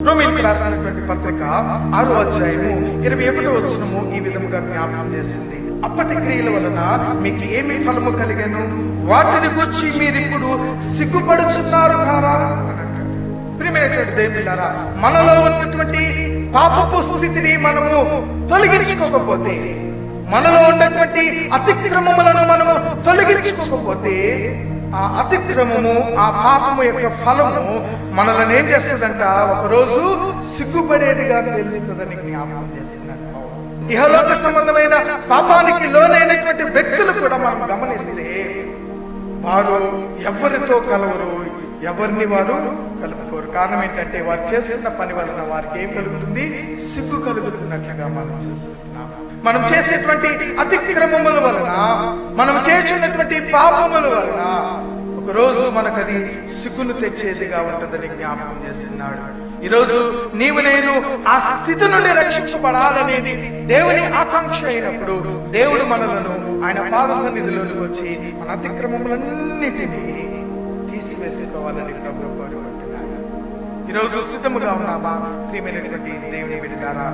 రాసినటువంటి పత్రిక ఆరో అధ్యాయము ఇరవై ఒకటో వచ్చినము ఈ విధముగా జ్ఞాపకం చేసింది. అప్పటి క్రియల వలన మీకు ఏమి ఫలము కలిగాను? వాటిని గురించి మీరు ఇప్పుడు సిగ్గుపడుచున్నారు కారా? ప్రియమైనటువంటి దేవులారా మనలో ఉన్నటువంటి పాపపు స్థితిని మనము తొలగించుకోకపోతే మనలో ఉన్నటువంటి అతిక్రమములను మనము తొలగించుకోకపోతే ఆ అతిక్రమము ఆ పాపము యొక్క ఫలము మనల్ని ఏం చేస్తుందంట? ఒకరోజు సిగ్గుపడేదిగా తెలుస్తుందని జ్ఞాపకం చేస్తున్నాను ఇహలోక సంబంధమైన పాపానికి లోనైనటువంటి వ్యక్తులు కూడా మనం గమనిస్తే వారు ఎవరితో కలవరు? ఎవరిని వారు కలుపుకోరు. కారణం ఏంటంటే వారు చేస్తున్న పని వలన వారికి ఏం కలుగుతుంది? సిగ్గు కలుగుతున్నట్లుగా మనం చూస్తున్నాం మనం చేసేటువంటి అతిక్రమముల వలన మనం చేసినటువంటి పాపముల వలన ఒకరోజు మనకది మనకు అది సిగ్గును తెచ్చేదిగా ఉంటుందని జ్ఞాపకం చేస్తున్నాడు. ఈరోజు నీవు నేను ఆ స్థితి నుండి రక్షించబడాలనేది దేవుని ఆకాంక్ష అయినప్పుడు దేవుడు మనలను ఆయన పాద సన్నిధిలోకి వచ్చి మన అతిక్రమములన్నిటినీ వేసుకోవాలని ప్రభు కోరుకుంటున్నాను. ఈరోజు సిద్ధముగా ఉన్నామా ప్రియమైనటువంటి దేవుని విడిదారా